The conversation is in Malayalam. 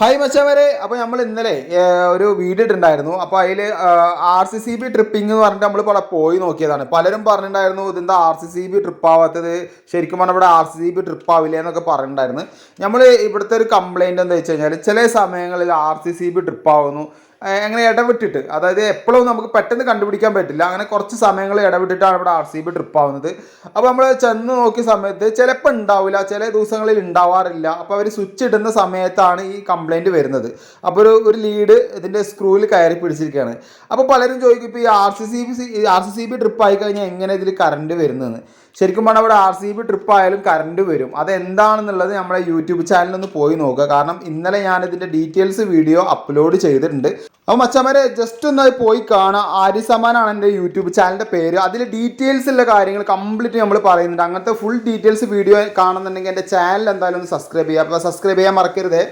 ഹായ് മച്ചവരെ അപ്പോൾ നമ്മൾ ഇന്നലെ ഒരു വീഡിയോ ഇട്ടുണ്ടായിരുന്നു അപ്പോൾ അതിൽ R C C B tripping എന്ന് പറഞ്ഞിട്ട് നമ്മൾ ഇവിടെ പോയി നോക്കിയതാണ്. പലരും പറഞ്ഞിട്ടുണ്ടായിരുന്നു ഇതെന്താ R C C B trip ആവാത്തത്? ശരിക്കും പറഞ്ഞാൽ ഇവിടെ R C C B trip ആവില്ല എന്നൊക്കെ പറഞ്ഞിട്ടുണ്ടായിരുന്നു. നമ്മൾ ഇവിടുത്തെ ഒരു കംപ്ലയിന്റ് എന്താ വെച്ച് കഴിഞ്ഞാൽ ചില സമയങ്ങളിൽ R C C B trip ആവുന്നു. അങ്ങനെ ഇടവിട്ടിട്ട്. അതായത് എപ്പോഴും നമുക്ക് പെട്ടെന്ന് കണ്ടുപിടിക്കാൻ പറ്റില്ല. അങ്ങനെ കുറച്ച് സമയങ്ങൾ ഇടവിട്ടിട്ടാണ് ഇവിടെ ആർ സി ബി ട്രിപ്പ് ആവുന്നത്. അപ്പോൾ നമ്മൾ ചെന്ന് നോക്കിയ സമയത്ത് ചിലപ്പോൾ ഉണ്ടാവില്ല. ചില ദിവസങ്ങളിൽ ഉണ്ടാവാറില്ല. അപ്പോൾ അവർ സ്വിച്ച് ഇടുന്ന സമയത്താണ് ഈ കംപ്ലൈന്റ് വരുന്നത്. അപ്പോൾ ഒരു ഒരു ലീഡ് ഇതിന്റെ സ്ക്രൂവിൽ കയറി പിടിച്ചിരിക്കുകയാണ്. അപ്പോൾ പലരും ചോദിക്കും ഇപ്പോൾ ഈ R C C B R C C B trip ആയിക്കഴിഞ്ഞാൽ എങ്ങനെ ഇതിൽ കറണ്ട് വരുന്നതെന്ന്? ശരിക്കും പറഞ്ഞാൽ ഇവിടെ ആർ സി ബി ട്രിപ്പ് ആയാലും കറണ്ട് വരും. അതെന്താണെന്നുള്ളത് നമ്മുടെ യൂട്യൂബ് ചാനലിൽ ഒന്ന് പോയി നോക്കുക. കാരണം ഇന്നലെ ഞാൻ ഇതിന്റെ ഡീറ്റെയിൽസ് വീഡിയോ അപ്ലോഡ് ചെയ്തിട്ടുണ്ട്. അപ്പോൾ മച്ചന്മാരെ ജസ്റ്റ് ഒന്ന് പോയി കാണാം. ആര്യ സമാനാണ് എന്റെ യൂട്യൂബ് ചാനലിന്റെ പേര്. അതിൽ ഡീറ്റെയിൽസ് ഉള്ള കാര്യങ്ങൾ കംപ്ലീറ്റ് നമ്മൾ പറയുന്നുണ്ട്. അങ്ങനത്തെ ഫുൾ ഡീറ്റെയിൽസ് വീഡിയോ കാണുന്നുണ്ടെങ്കിൽ എന്റെ ചാനൽ എന്തായാലും ഒന്ന് സബ്സ്ക്രൈബ് ചെയ്യുക. അപ്പോൾ സബ്സ്ക്രൈബ് ചെയ്യാൻ മറക്കരുതേ.